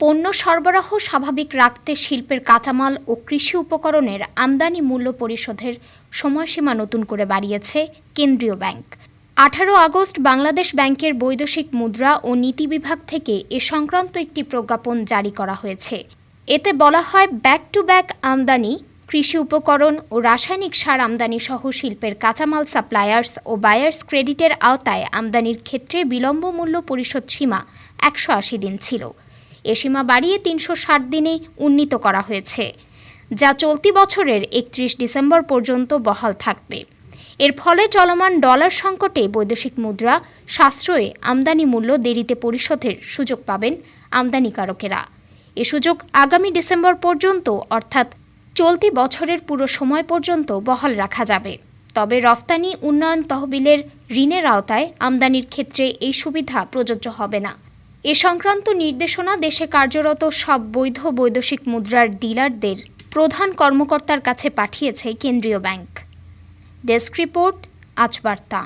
পণ্য সরবরাহ স্বাভাবিক রাখতে শিল্পের কাঁচামাল ও কৃষি উপকরণের আমদানি মূল্য পরিশোধের সময়সীমা নতুন করে বাড়িয়েছে কেন্দ্রীয় ব্যাংক। আঠারো আগস্ট বাংলাদেশ ব্যাংকের বৈদেশিক মুদ্রা ও নীতি বিভাগ থেকে এ সংক্রান্ত একটি প্রজ্ঞাপন জারি করা হয়েছে। এতে বলা হয়, ব্যাক টু ব্যাক আমদানি, কৃষি উপকরণ ও রাসায়নিক সার আমদানি সহ শিল্পের কাঁচামাল সাপ্লায়ার্স ও বায়ার্স ক্রেডিটের আওতায় আমদানির ক্ষেত্রে বিলম্ব মূল্য পরিশোধ সীমা একশো আশি দিন ছিল। এ সীমা বাড়িয়ে তিনশো ষাট দিনে উন্নীত করা হয়েছে, যা চলতি বছরের একত্রিশ ডিসেম্বর পর্যন্ত বহাল থাকবে। এর ফলে চলমান ডলার সংকটে বৈদেশিক মুদ্রা সাশ্রয়ে আমদানি মূল্য দেরিতে পরিশোধের সুযোগ পাবেন আমদানিকারকেরা। এ সুযোগ আগামী ডিসেম্বর পর্যন্ত, অর্থাৎ চলতি বছরের পুরো সময় পর্যন্ত বহাল রাখা যাবে। তবে রফতানি, উন্নয়ন তহবিলের ঋণের আওতায় আমদানির ক্ষেত্রে এই সুবিধা প্রযোজ্য হবে না। এ সংক্রান্ত নির্দেশনা দেশে কার্যরত সব বৈধ বৈদেশিক মুদ্রার ডিলারদের প্রধান কর্মকর্তার কাছে পাঠিয়েছে কেন্দ্রীয় ব্যাংক। ডেস্ক রিপোর্ট, আজ বার্তা।